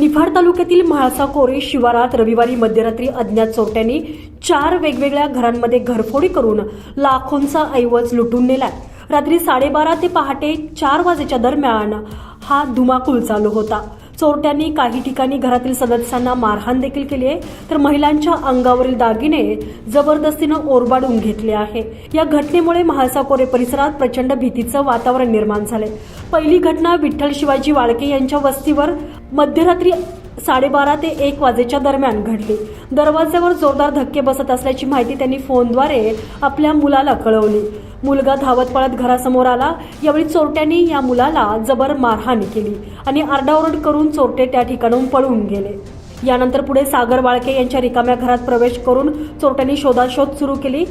निफाड तालुक्यातील म्हाळसा कोरे शिवारात रविवारी मध्यरात्री अज्ञात चोरट्यांनी चार वेगवेगळ्या घरांमध्ये घरफोडी करून लाखोंचा ऐवज लुटून नेलाय. रात्री साडेबारा ते पहाटे चार वाजेच्या दरम्यान हा धुमाकूळ चालू होता. चोरट्यांनी काही ठिकाणी घरातील सदस्यांना मारहाण देखील केली आहे. तर महिलांच्या अंगावरील दागिने जबरदस्तीनं ओरबाडून घेतले आहे. या घटनेमुळे महासाकोरे परिसरात प्रचंड भीतीचं वातावरण निर्माण झाले पहिली घटना विठ्ठल शिवाजी वाळके यांच्या वस्तीवर मध्यरात्री साडेबारा ते एक वाजेच्या दरम्यान घडली. दरवाज्यावर जोरदार धक्के बसत असल्याची माहिती त्यांनी फोनद्वारे आपल्या मुलाला कळवली. मुलगा धावत पळत घरासमोर आला. यावेळी चोरट्यांनी या मुलाला जबर मारहाण केली आणि आरडाओरड करून चोरटे त्या ठिकाणाहून पळून गेले. यानंतर पुढे सागर वाळके यांच्या रिकाम्या घरात प्रवेश करून चोरट्यांनी शोधाशोध सुरू केली.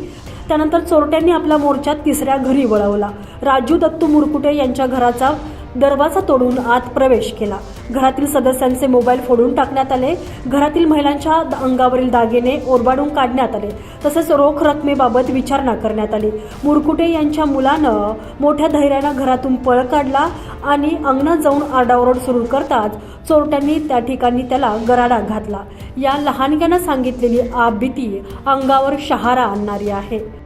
त्यानंतर चोरट्यांनी आपला मोर्चा तिसऱ्या घरी वळवला. राजू दत्तू मुरकुटे यांच्या घराचा दरवाजा तोडून आत प्रवेश केला. घरातील सदस्यांचे मोबाईल फोडून टाकण्यात आले. घरातील महिलांच्या अंगावरील दागिने ओरबाडून काढण्यात आले. तसेच रोख रकमेबाबत विचारणा करण्यात आली. मुरकुटे यांच्या मुलानं मोठ्या धैर्यानं घरातून पळ काढला आणि अंगणात जाऊन आरडाओरड सुरू करताच चोरट्यांनी त्या ठिकाणी त्याला गराडा घातला. या लहानग्यानं सांगितलेली आ भीती अंगावर शहारा आणणारी आहे.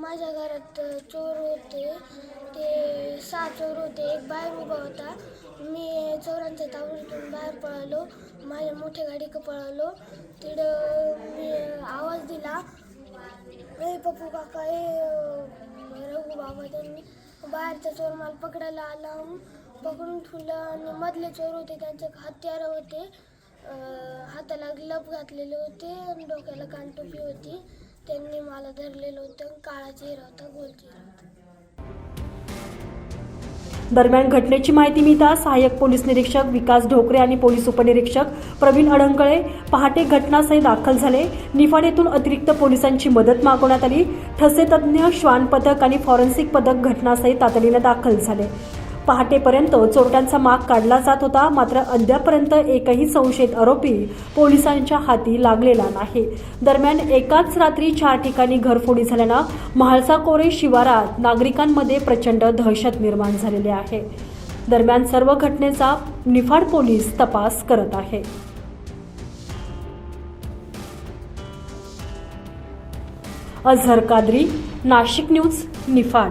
माझ्या घरात चोर होते. ते सहा चोर होते. एक बाहेर उभा होता. मी चोरांच्या तावडीतून बाहेर पळालो. माझ्या मोठ्या गाडीक पळालो. तिथं मी आवाज दिला. ए पप्पू काका ए रघु बाबा त्यांनी बाहेरचा चोर मला पकडायला आला पकडून ठेवलं आणि मधले चोर होते त्यांचे हत्यारं होते. हाताला ग्लब घातलेले होते आणि डोक्याला कानटोपी होती. त्यांनी मला धरलेलं होतं काळा चेहरा होता गोल चेहरा होता. दरम्यान घटनेची माहिती मिळता सहाय्यक पोलीस निरीक्षक विकास ढोकरे आणि पोलीस उपनिरीक्षक प्रवीण अडंगळे पहाटे घटनास्थळी दाखल झाले. निफाड येथून अतिरिक्त पोलिसांची मदत मागवण्यात आली. ठसे तज्ज्ञ श्वान पथक आणि फॉरेन्सिक पथक घटनास्थळी तातडीनं दाखल झाले. पहाटेपर्यंत चोरट्यांचा माग काढला जात होता. मात्र अद्यापर्यंत एकही संशयित आरोपी पोलिसांच्या हाती लागलेला नाही. दरम्यान एकाच रात्री चार ठिकाणी घरफोडी झाल्यानं म्हाळसा कोरे शिवारात नागरिकांमध्ये प्रचंड दहशत निर्माण झालेली आहे. दरम्यान सर्व घटनेचा निफाड पोलीस तपास करत आहे. अझहर कादरी नाशिक न्यूज निफाड.